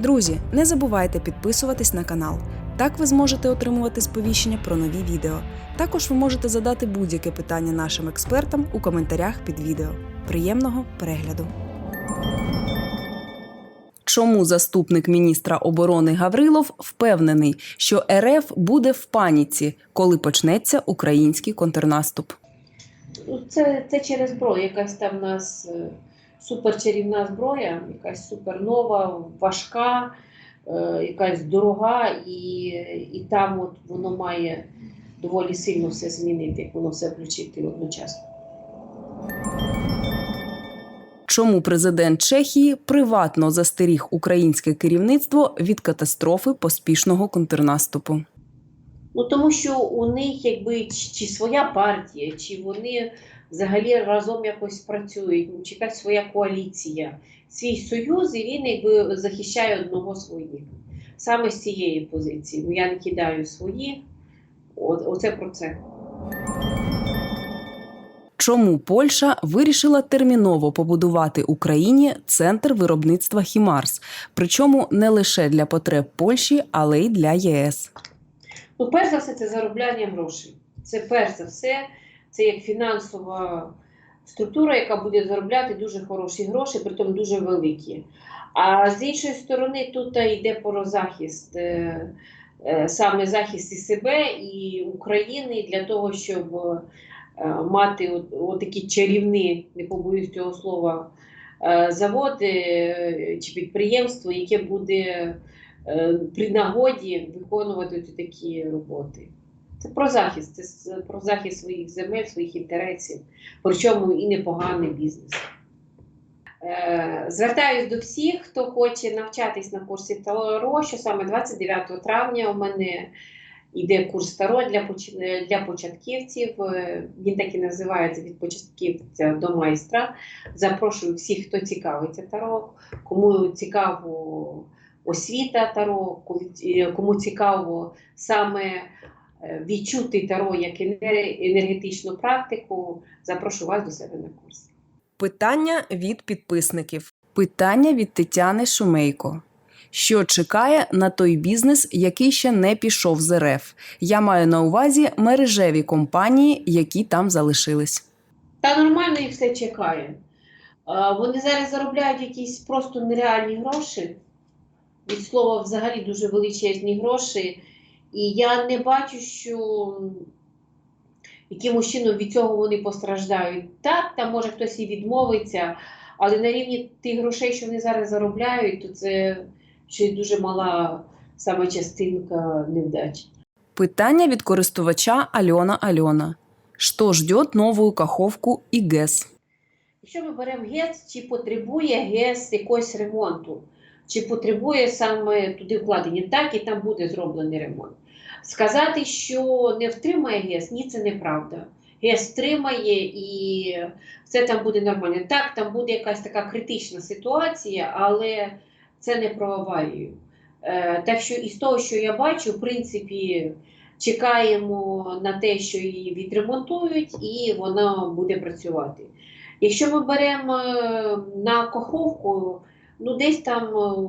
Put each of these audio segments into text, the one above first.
Друзі, не забувайте підписуватись на канал. Так ви зможете отримувати сповіщення про нові відео. Також ви можете задати будь-яке питання нашим експертам у коментарях під відео. Приємного перегляду! Чому заступник міністра оборони Гаврилов впевнений, що РФ буде в паніці, коли почнеться український контрнаступ? Ну, Це, це через зброю. Якась там нас е, суперчарівна зброя, якась супернова, важка, е, якась дорога, і, і там от воно має доволі сильно все змінити, як воно все включити одночасно. Чому президент Чехії приватно застеріг українське керівництво від катастрофи поспішного контрнаступу? Ну тому що у них якби чи, чи своя партія, чи вони взагалі разом якось працюють, ну, чи якась своя коаліція, свій союз, і він якби захищає одного своїх. Саме з цієї позиції. Ну я не кидаю свої. Оце про це. Чому Польща вирішила терміново побудувати Україні центр виробництва Хімарс, причому не лише для потреб Польщі, але й для ЄС? Ну, перш за все, це заробляння грошей. Це перш за все, це як фінансова структура, яка буде заробляти дуже хороші гроші, притом дуже великі. А з іншої сторони, тут йде про захист, е, е, саме захист і себе, і України для того, щоб е, мати от, от такі чарівні, не побоюсь цього слова, заводи чи підприємство, яке буде при нагоді виконувати такі роботи. Це про захист, це про захист своїх земель, своїх інтересів, причому і непоганий бізнес. Е, Звертаюсь до всіх, хто хоче навчатись на курсі Таро, що саме 29 травня у мене йде курс Таро для, для початківців. Е, Він так і називається від початківця до майстра. Запрошую всіх, хто цікавиться Таро, кому цікаво освіта Таро, е, кому цікаво саме відчути Таро як енергетичну практику, запрошую вас до себе на курс. Питання від підписників. Питання від Тетяни Шумейко. Що чекає на той бізнес, який ще не пішов з РФ? Я маю на увазі мережеві компанії, які там залишились. Та нормально їх все чекає. Вони зараз заробляють якісь просто нереальні гроші. Від слова, взагалі дуже величезні гроші. І я не бачу, що якимось чином від цього вони постраждають. Так, там може хтось і відмовиться, але на рівні тих грошей, що вони зараз заробляють, то це ще й дуже мала саме частинка невдач. Питання від користувача Альона Альона. Що ждет нову каховку і ГЕС? Якщо ми беремо ГЕС, чи потребує ГЕС якогось ремонту, чи потребує саме туди вкладення, так і там буде зроблений ремонт. Сказати, що не втримає ГЕС, ні, це неправда. ГЕС втримає і все там буде нормально. Так, там буде якась така критична ситуація, але це не про аварію. Е, так що із того, що я бачу, в принципі, чекаємо на те, що її відремонтують, і вона буде працювати. Якщо ми беремо е, на каховку, ну десь там, е,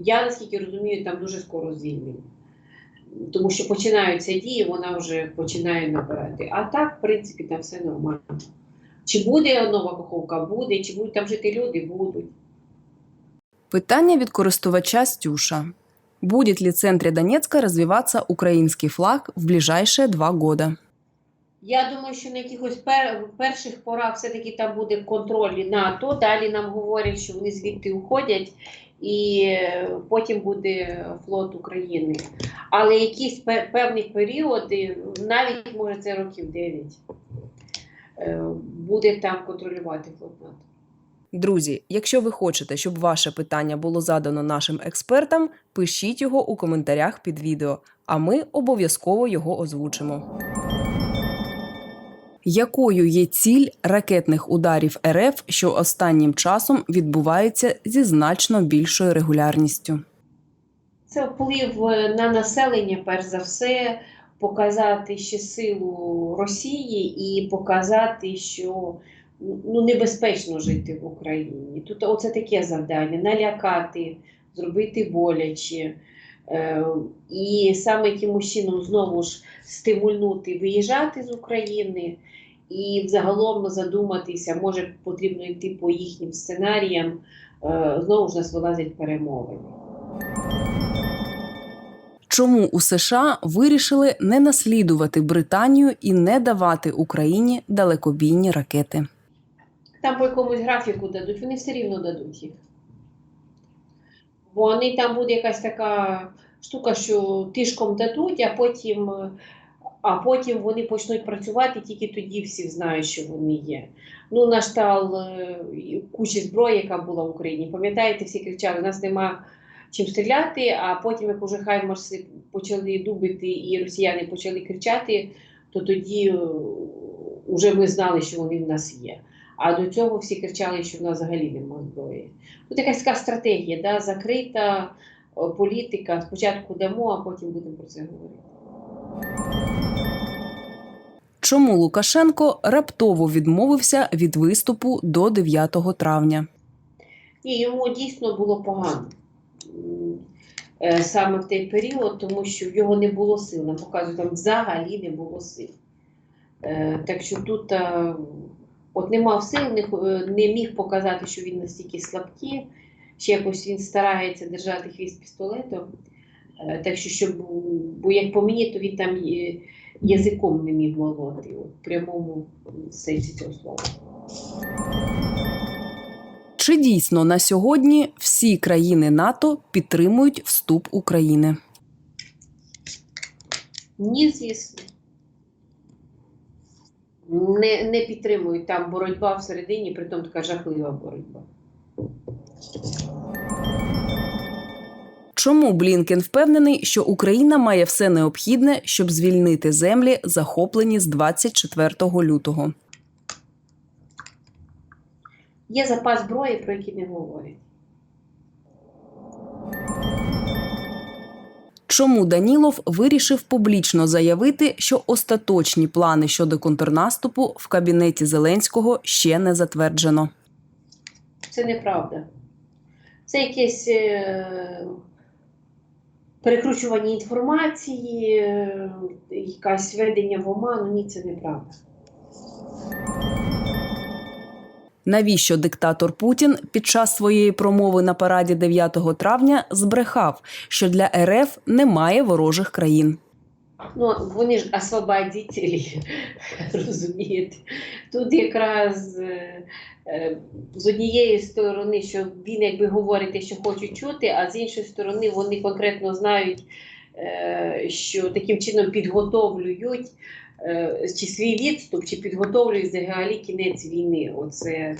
я наскільки розумію, там дуже скоро звільнені. Тому що починаються дії, вона вже починає набирати. А так, в принципі, там все нормально. Чи буде нова каховка? Буде, чи будуть там жити люди? Будуть. Питання від користувача Стюша. Будет ли в центре Донецка развиваться украинский флаг в ближайшие два года? Я думаю, що на якихось пер, перших порах все-таки там буде контроль НАТО. Далі нам говорять, що вони звідти уходять, і е, потім буде флот України. Але якісь пе- певні періоди, навіть може це років 9, е, буде там контролювати флот НАТО. Друзі, якщо ви хочете, щоб ваше питання було задано нашим експертам, пишіть його у коментарях під відео, а ми обов'язково його озвучимо. Якою є ціль ракетних ударів РФ, що останнім часом відбуваються зі значно більшою регулярністю? Це вплив е, на населення, перш за все, показати ще силу Росії і показати, що ну, небезпечно жити в Україні. Тут оце таке завдання налякати, зробити боляче. Е, І саме якимось чином знову ж стимульнути виїжджати з України і взагалом задуматися, може потрібно йти по їхнім сценаріям. Е, Знову ж нас вилазять перемовини. Чому у США вирішили не наслідувати Британію і не давати Україні далекобійні ракети? Там по якомусь графіку дадуть, вони все рівно дадуть їх. Вони там буде якась така штука, що тишком дадуть, а потім, е, а потім вони почнуть працювати, тільки тоді всі знають, що вони є. Ну, на штал е, кучі зброї, яка була в Україні. Пам'ятаєте, всі кричали, у нас нема чим стріляти, а потім, як уже хаймарси почали дубити і росіяни почали кричати, то тоді вже ми знали, що вони в нас є. А до цього всі кричали, що в нас взагалі немає зброї. Тут якась така стратегія, да? закрита політика. Спочатку дамо, а потім будемо про це говорити. Чому Лукашенко раптово відмовився від виступу до 9 травня? Ні, йому дійсно було погано е, саме в той період, тому що в його не було сил. Нам показують, там взагалі не було сил. Е, Так що тут е, от не мав сил, не, е, не міг показати, що він настільки слабкий. Ще якось він старається держати хвіст пістолетом. Е, Так що, щоб, бо як по мені, то він там е, язиком не міг молоти, от, в прямому сенсі цього слова. Чи дійсно на сьогодні всі країни НАТО підтримують вступ України? Ні, звісно. Не, не підтримують там боротьба всередині, притом така жахлива боротьба. Чому Блінкен впевнений, що Україна має все необхідне, щоб звільнити землі, захоплені з 24 лютого? Є запас зброї, про який не говорять. Чому Данілов вирішив публічно заявити, що остаточні плани щодо контрнаступу в кабінеті Зеленського ще не затверджено? Це неправда. Це якесь е, перекручування інформації, е, якась введення в оману. Ні, це неправда. Навіщо диктатор Путін під час своєї промови на параді 9 травня збрехав, що для РФ немає ворожих країн? Ну, вони ж освободителі, розумієте. Тут якраз е, е, з однієї сторони, що він якби говорить що хочуть чути, а з іншої сторони вони конкретно знають, е, що таким чином підготовлюють чи свій відступ, чи підготовлюють взагалі кінець війни. Оце.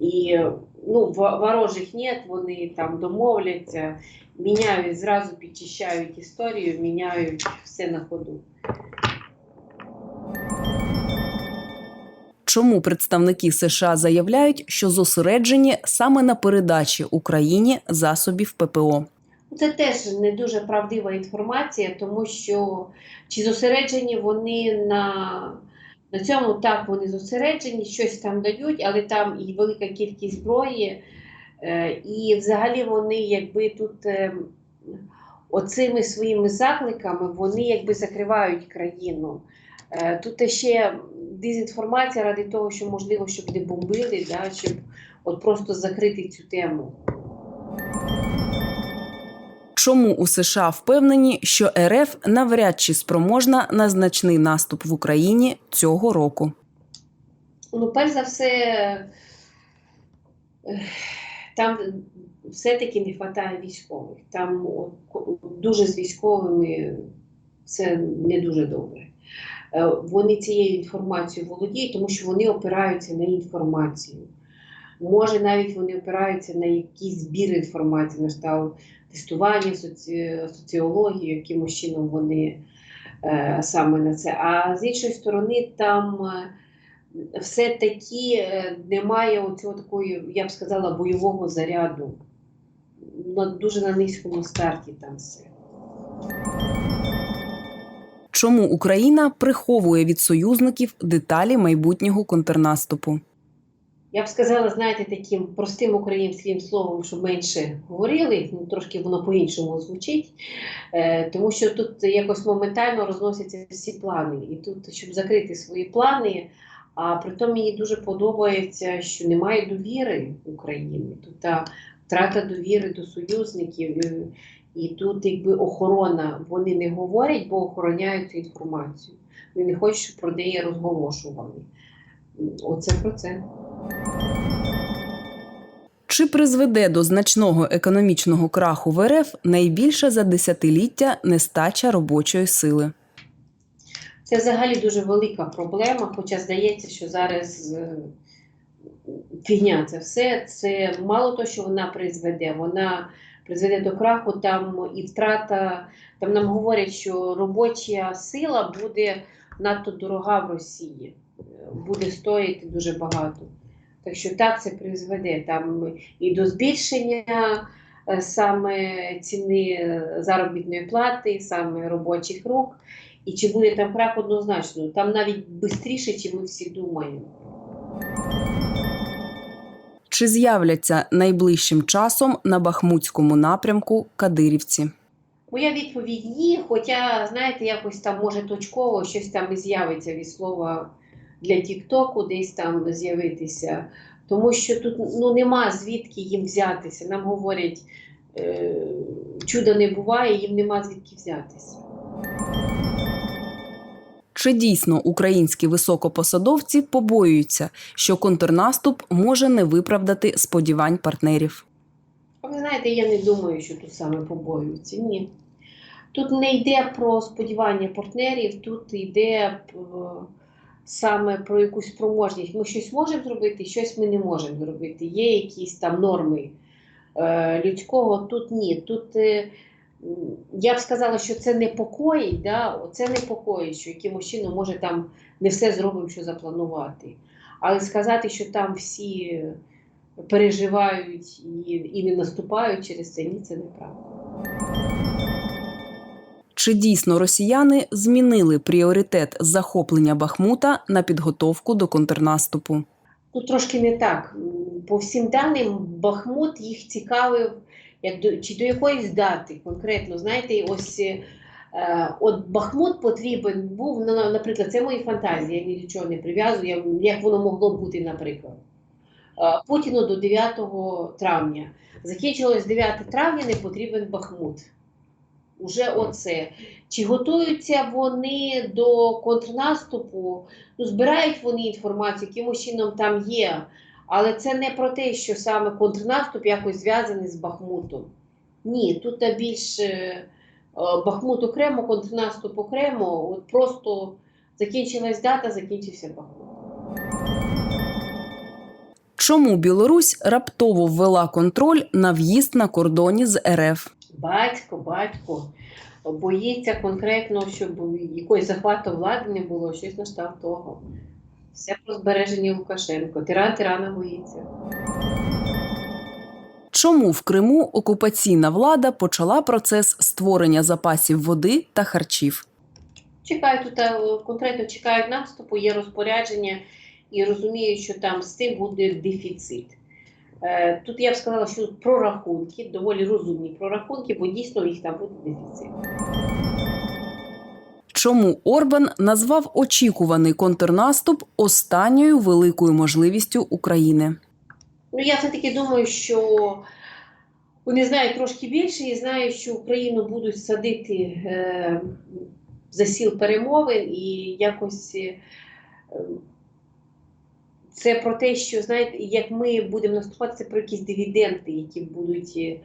І ну, ворожих нет, вони там домовляться, міняють, зразу підчищають історію, міняють все на ходу. Чому представники США заявляють, що зосереджені саме на передачі Україні засобів ППО? Це теж не дуже правдива інформація, тому що чи зосереджені вони на, на цьому, так вони зосереджені, щось там дають, але там і велика кількість зброї. Е, і взагалі вони якби тут е, оцими своїми закликами вони якби закривають країну. Е, тут ще дезінформація ради того, що можливо, щоб не бомбили, да, щоб от просто закрити цю тему. Чому у США впевнені, що РФ навряд чи спроможна на значний наступ в Україні цього року? Ну, перш за все, там все-таки не вистачає військових. Там дуже з військовими це не дуже добре. Е, Вони цією інформацією володіють, тому що вони опираються на інформацію. Може, навіть вони опираються на якийсь збір інформації, на тестування, соці... соціологію, якимось чином вони е, саме на це. А з іншої сторони, там. е, все-таки е, немає оцього такої, я б сказала, бойового заряду. На, дуже на низькому старті там все. Чому Україна приховує від союзників деталі майбутнього контрнаступу? Я б сказала, знаєте, таким простим українським словом, щоб менше говорили, ну, трошки воно по-іншому звучить, е, тому що тут якось моментально розносяться всі плани. І тут, щоб закрити свої плани, а при тому мені дуже подобається, що немає довіри України. Тут та втрата довіри до союзників. І тут якби охорона, вони не говорять, бо охороняють цю інформацію. Вони не хочуть, щоб про неї розголошували. Оце про це. Чи призведе до значного економічного краху в РФ найбільша за десятиліття нестача робочої сили? Це взагалі дуже велика проблема, хоча здається, що зараз е, фігня це все. Це мало того, що вона призведе, вона призведе до краху там і втрата. Там нам говорять, що робоча сила буде надто дорога в Росії, е, буде стоїти дуже багато. Так що так це призведе там і до збільшення е, саме ціни е, заробітної плати, саме робочих рук. І чи буде там крах однозначно? Там навіть швидше, ніж ми всі думаємо. Чи з'являться найближчим часом на Бахмутському напрямку кадирівці? Моя відповідь ні, хоча, знаєте, якось там може точково щось там і з'явиться від слова для Тіктоку, десь там з'явитися. Тому що тут ну, нема звідки їм взятися. Нам говорять, е, чуда не буває, їм нема звідки взятися. Чи дійсно українські високопосадовці побоюються, що контрнаступ може не виправдати сподівань партнерів? Ви знаєте, я не думаю, що тут саме побоюються. Ні. Тут не йде про сподівання партнерів, тут йде е, саме про якусь спроможність. Ми щось можемо зробити, щось ми не можемо зробити. Є якісь там норми е, людського, тут ні. Тут е, я б сказала, що це непокоїть, да? це непокоїть, що якимось чином може там не все зробимо, що запланувати. Але сказати, що там всі переживають і, і не наступають через це, ні, це неправда. Чи дійсно росіяни змінили пріоритет захоплення Бахмута на підготовку до контрнаступу? Ну, трошки не так. По всім даним, Бахмут їх цікавив як до, чи до якоїсь дати конкретно. Знаєте, ось е, от Бахмут потрібен був, ну, на- наприклад, це мої фантазії, я ні до чого не прив'язую, як воно могло бути, наприклад. Е, Путіну до 9 травня. Закінчилось 9 травня, не потрібен Бахмут. Уже оце. Чи готуються вони до контрнаступу? Ну, збирають вони інформацію, якимось чином там є. Але це не про те, що саме контрнаступ якось зв'язаний з Бахмутом. Ні, тут та більше е, Бахмут окремо, контрнаступ окремо. От просто закінчилась дата, закінчився Бахмут. Чому Білорусь раптово ввела контроль на в'їзд на кордоні з РФ? Батько, батько боїться конкретно, щоб якоїсь захвату влади не було, щось на кшталт того. Все про збереження Лукашенко. Тиран тирана боїться. Чому в Криму окупаційна влада почала процес створення запасів води та харчів? Чекають тут е, конкретно чекають наступу, є розпорядження і розуміють, що там з тим буде дефіцит. Е, Тут я б сказала, що прорахунки, доволі розумні прорахунки, бо дійсно їх там буде дефіцит. Чому Орбан назвав очікуваний контрнаступ останньою великою можливістю України? Ну, я все-таки думаю, що вони знають трошки більше і знають, що Україну будуть садити е, за сіл перемовин і якось. е, це про те, що знаєте, як ми будемо наступати, це про якісь дивіденди, які будуть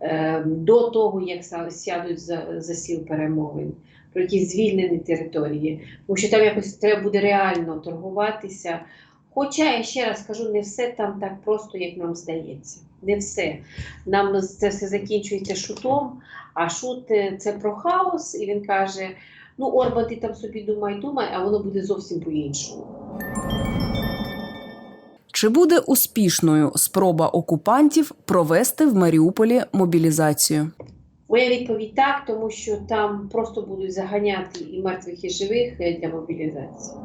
е, до того, як сядуть за, за сіл перемовин, про якісь звільнені території. Тому що там якось треба буде реально торгуватися. Хоча я ще раз кажу, не все там так просто, як нам здається. Не все. Нам це все закінчується шутом, а шут е, це про хаос, і він каже: ну, Орбан, ти там собі думай, думай, а воно буде зовсім по-іншому. Чи буде успішною спроба окупантів провести в Маріуполі мобілізацію? Моя відповідь так, тому що там просто будуть заганяти і мертвих, і живих е, для мобілізації.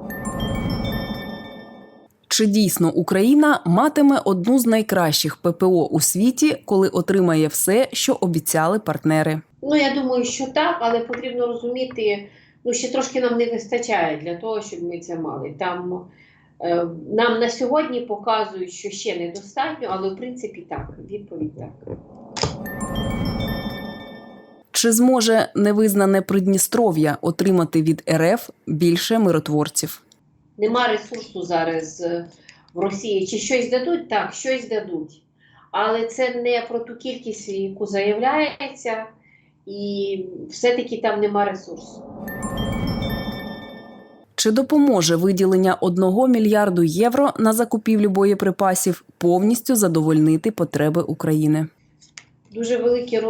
Чи дійсно Україна матиме одну з найкращих ППО у світі, коли отримає все, що обіцяли партнери? Ну, я думаю, що так, але потрібно розуміти, ну ще трошки нам не вистачає для того, щоб ми це мали. Там нам на сьогодні показують, що ще недостатньо, але в принципі так. Відповідь так. Чи зможе невизнане Придністров'я отримати від РФ більше миротворців? Нема ресурсу зараз е, в Росії. Чи щось дадуть? Так, щось дадуть. Але це не про ту кількість, яку заявляється, і все-таки там нема ресурсу. Чи допоможе виділення 1 мільярду євро на закупівлю боєприпасів повністю задовольнити потреби України? дуже великий е,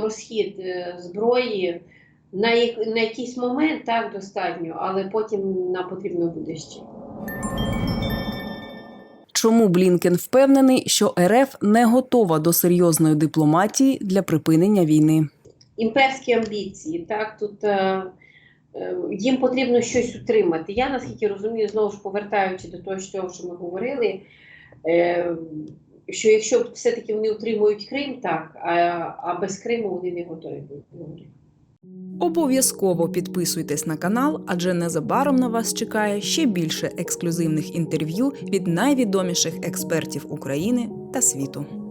розхід е, зброї. На, на якийсь момент так достатньо, але потім нам потрібно буде ще. Чому Блінкен впевнений, що РФ не готова до серйозної дипломатії для припинення війни? Імперські амбіції, так тут е, їм потрібно щось утримати. Я наскільки розумію, знову ж повертаючи до того, що ми говорили, е, що якщо все-таки вони утримують Крим, так, а, а без Криму вони не готові будуть. Обов'язково підписуйтесь на канал, адже незабаром на вас чекає ще більше ексклюзивних інтерв'ю від найвідоміших експертів України та світу.